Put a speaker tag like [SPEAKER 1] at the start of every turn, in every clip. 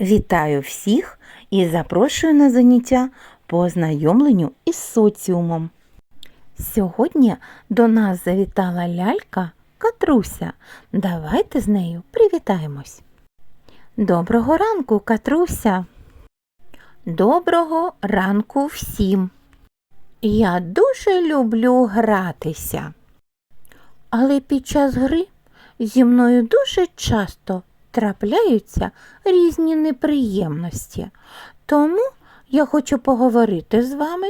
[SPEAKER 1] Вітаю всіх і запрошую на заняття по ознайомленню із соціумом. Сьогодні до нас завітала лялька Катруся. Давайте з нею привітаємось. Доброго ранку, Катруся. Доброго ранку всім. Я дуже люблю гратися. Але під час гри зі мною дуже часто трапляються різні неприємності. Тому я хочу поговорити з вами,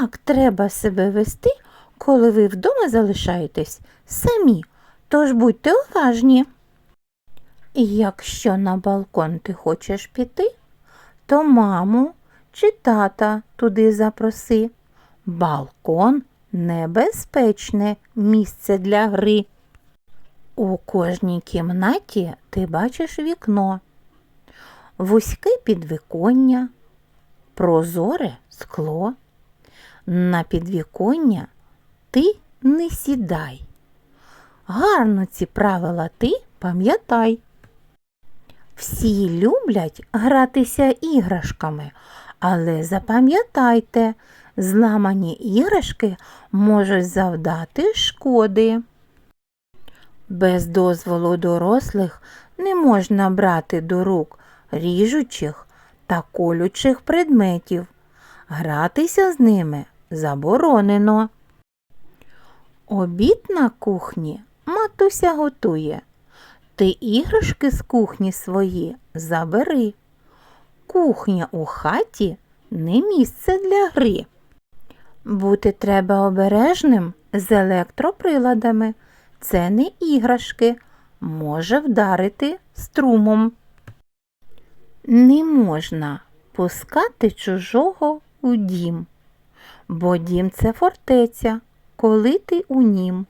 [SPEAKER 1] як треба себе вести, коли ви вдома залишаєтесь самі. Тож будьте уважні. Якщо на балкон ти хочеш піти, то маму чи тата туди запроси. Балкон небезпечне місце для гри. У кожній кімнаті ти бачиш вікно, вузьке підвіконня, прозоре скло. На підвіконня ти не сідай. Гарно ці правила ти пам'ятай. Всі люблять гратися іграшками, але запам'ятайте, зламані іграшки можуть завдати шкоди. Без дозволу дорослих не можна брати до рук ріжучих та колючих предметів. Гратися з ними заборонено. Обід на кухні матуся готує. Ти іграшки з кухні свої забери. Кухня у хаті не місце для гри. Бути треба обережним з електроприладами. Це не іграшки, може вдарити струмом. Не можна пускати чужого у дім, бо дім це фортеця, коли ти у нім.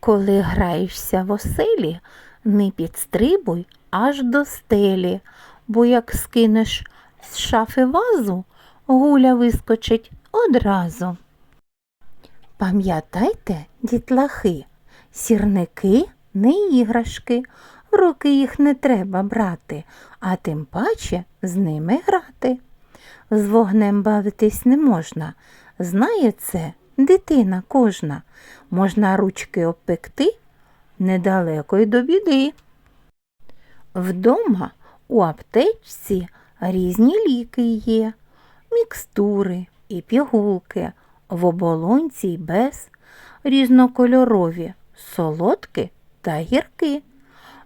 [SPEAKER 1] Коли граєшся в оселі, не підстрибуй аж до стелі, бо як скинеш з шафи вазу, гуля вискочить одразу. Пам'ятайте, дітлахи, сірники не іграшки, руки їх не треба брати, а тим паче з ними грати. З вогнем бавитись не можна. Знає це дитина кожна. Можна ручки обпекти недалеко й до біди. Вдома у аптечці різні ліки є, мікстури і пігулки, в оболонці й без, різнокольорові, солодкі та гірки.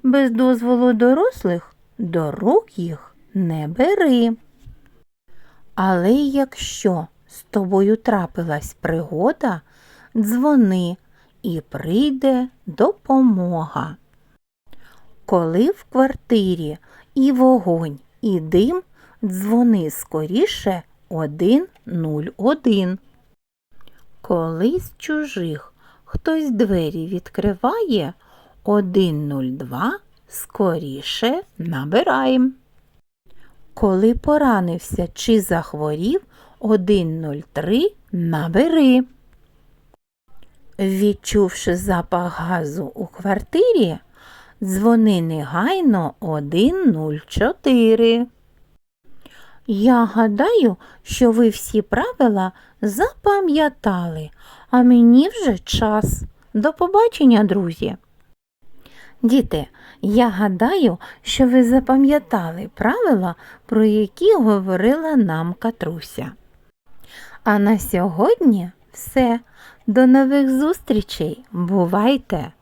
[SPEAKER 1] Без дозволу дорослих до рук їх не бери. Але якщо з тобою трапилась пригода, дзвони і прийде допомога. Коли в квартирі і вогонь, і дим, дзвони скоріше 101. Коли з чужих хтось двері відкриває 102, скоріше набираєм. Коли поранився чи захворів 103 набери. Відчувши запах газу у квартирі, дзвони негайно 104. Я гадаю, що ви всі правила запам'ятали, а мені вже час. До побачення, друзі. Діти, я гадаю, що ви запам'ятали правила, про які говорила нам Катруся. А на сьогодні все. До нових зустрічей. Бувайте!